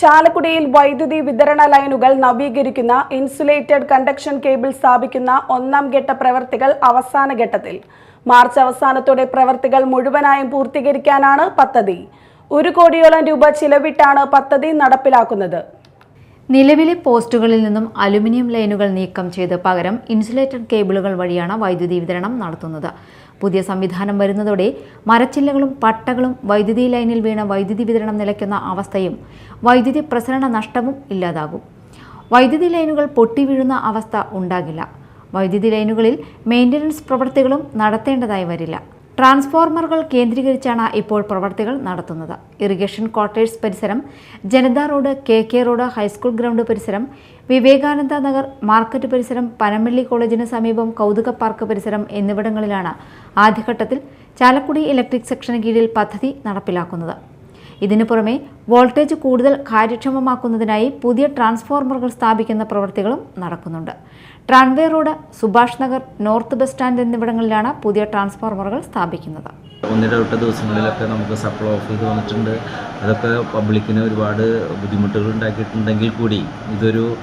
ചാലക്കുടിയിൽ വൈദ്യുതി വിതരണ ലൈനുകൾ നവീകരിക്കുന്ന ഇൻസുലേറ്റഡ് കണ്ടക്ഷൻ കേബിൾ സ്ഥാപിക്കുന്ന ഒന്നാം ഘട്ട പ്രവർത്തികൾ അവസാന ഘട്ടത്തിൽ. മാർച്ച് അവസാനത്തോടെ പ്രവർത്തികൾ മുഴുവനായും പൂർത്തീകരിക്കാനാണ് പദ്ധതി. ഒരു കോടിയോളം രൂപ ചിലവിട്ടാണ് പദ്ധതി നടപ്പിലാക്കുന്നത്. നിലവിലെ പോസ്റ്റുകളിൽ നിന്നും അലുമിനിയം ലൈനുകൾ നീക്കം ചെയ്ത് പകരം ഇൻസുലേറ്റഡ് കേബിളുകൾ വഴിയാണ് വൈദ്യുതി വിതരണം നടത്തുന്നത്. പുതിയ സംവിധാനം വരുന്നതോടെ മരച്ചില്ലകളും പട്ടകളും വൈദ്യുതി ലൈനിൽ വീണ വൈദ്യുതി വിതരണം നിലയ്ക്കുന്ന അവസ്ഥയും വൈദ്യുതി പ്രസരണ നഷ്ടവും ഇല്ലാതാകും. വൈദ്യുതി ലൈനുകൾ പൊട്ടി വീഴുന്ന അവസ്ഥ ഉണ്ടാകില്ല. വൈദ്യുതി ലൈനുകളിൽ മെയിന്റനൻസ് പ്രവൃത്തികളും നടത്തേണ്ടതായി വരില്ല. ട്രാൻസ്ഫോർമറുകൾ കേന്ദ്രീകരിച്ചാണ് ഇപ്പോൾ പ്രവർത്തികൾ നടത്തുന്നത്. ഇറിഗേഷൻ ക്വാർട്ടേഴ്സ് പരിസരം Janata road K K road high school ground പരിസരം വിവേകാനന്ദ നഗർ മാർക്കറ്റ് പരിസരം പനമ്പള്ളി കോളേജിന് സമീപം കൗതുക പാർക്ക് പരിസരം എന്നിവിടങ്ങളിലാണ് ആദ്യഘട്ടത്തിൽ ചാലക്കുടി ഇലക്ട്രിക് സെക്ഷന് കീഴിൽ പദ്ധതി നടപ്പിലാക്കുന്നത്. ഇതിനു പുറമെ വോൾട്ടേജ് കൂടുതൽ കാര്യക്ഷമമാക്കുന്നതിനായി പുതിയ ട്രാൻസ്ഫോർമറുകൾ സ്ഥാപിക്കുന്ന പ്രവൃത്തികളും നടക്കുന്നുണ്ട്. Tramway road Subhash Nagar north bus stand എന്നിവിടങ്ങളിലാണ് പുതിയ ട്രാൻസ്ഫോർമറുകൾ സ്ഥാപിക്കുന്നത്. ഒന്നിടവിട്ട ദിവസങ്ങളിലൊക്കെ നമുക്ക് സപ്ലൈ ഓഫ് ചെയ്ത് വന്നിട്ടുണ്ട്. അതൊക്കെ പബ്ലിക്കിന് ഒരുപാട് ബുദ്ധിമുട്ടുകൾ ഉണ്ടാക്കിയിട്ടുണ്ടെങ്കിൽ കൂടി ഇതൊരു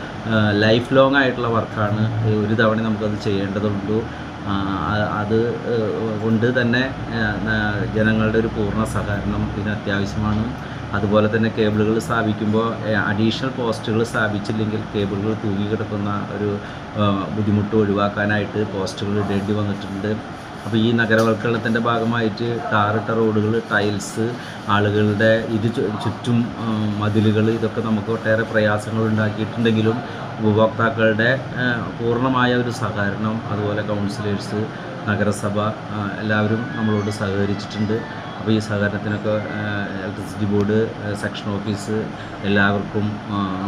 ലൈഫ് ലോങ് ആയിട്ടുള്ള വർക്കാണ് ഒരു തവണ നമുക്കത് അ- അത് കൊണ്ട് തന്നെ ജനങ്ങളുടെ ഒരു പൂർണ സഹകരണം ഇതിന് അത്യാവശ്യമാണ്. അതുപോലെ തന്നെ കേബിളുകൾ സ്ഥാപിക്കുമ്പോൾ അഡീഷണൽ പോസ്റ്റുകൾ സ്ഥാപിച്ചില്ലെങ്കിൽ കേബിളുകൾ തൂങ്ങിക്കിടക്കുന്ന ഒരു ബുദ്ധിമുട്ട് ഒഴിവാക്കാനായിട്ട് പോസ്റ്റുകൾ ഇടേണ്ടി വന്നിട്ടുണ്ട്. അപ്പോൾ ഈ നഗരവൽക്കരണത്തിന്റെ ഭാഗമായിട്ട് ടാറിട്ട റോഡുകൾ ടൈൽസ് ആളുകളുടെ ഇത് ചുറ്റും മതിലുകൾ ഇതൊക്കെ നമുക്ക് ഒട്ടേറെ പ്രയാസങ്ങൾ ഉണ്ടാക്കിയിട്ടുണ്ടെങ്കിലും ഉപഭോക്താക്കളുടെ പൂർണമായ ഒരു സഹകരണം അതുപോലെ കൗൺസിലേഴ്സ് നഗരസഭ എല്ലാവരും നമ്മളോട് സഹകരിച്ചിട്ടുണ്ട്. അപ്പോൾ ഈ സഹകരണത്തിനൊക്കെ ഇലക്ട്രിസിറ്റി ബോർഡ് സെക്ഷൻ ഓഫീസ് എല്ലാവർക്കും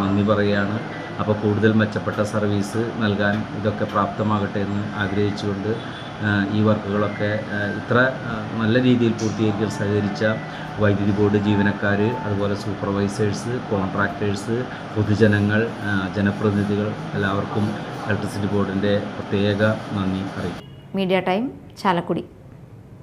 നന്ദി പറയുകയാണ്. അപ്പോൾ കൂടുതൽ മെച്ചപ്പെട്ട സർവീസ് നൽകാൻ ഇതൊക്കെ പ്രാപ്തമാകട്ടെ എന്ന് ആഗ്രഹിച്ചുകൊണ്ട് ഈ വർക്കുകളൊക്കെ ഇത്ര നല്ല രീതിയിൽ പൂർത്തീകരിക്കാൻ സഹകരിച്ച വൈദ്യുതി ബോർഡ് ജീവനക്കാർ അതുപോലെ സൂപ്പർവൈസേഴ്സ് കോൺട്രാക്ടേഴ്സ് പൊതുജനങ്ങൾ ജനപ്രതിനിധികൾ എല്ലാവർക്കും ഇലക്ട്രിസിറ്റി ബോർഡിന്റെ പ്രത്യേക നന്ദി അറിയിക്കും മീഡിയ ടൈം ചാലക്കുടി.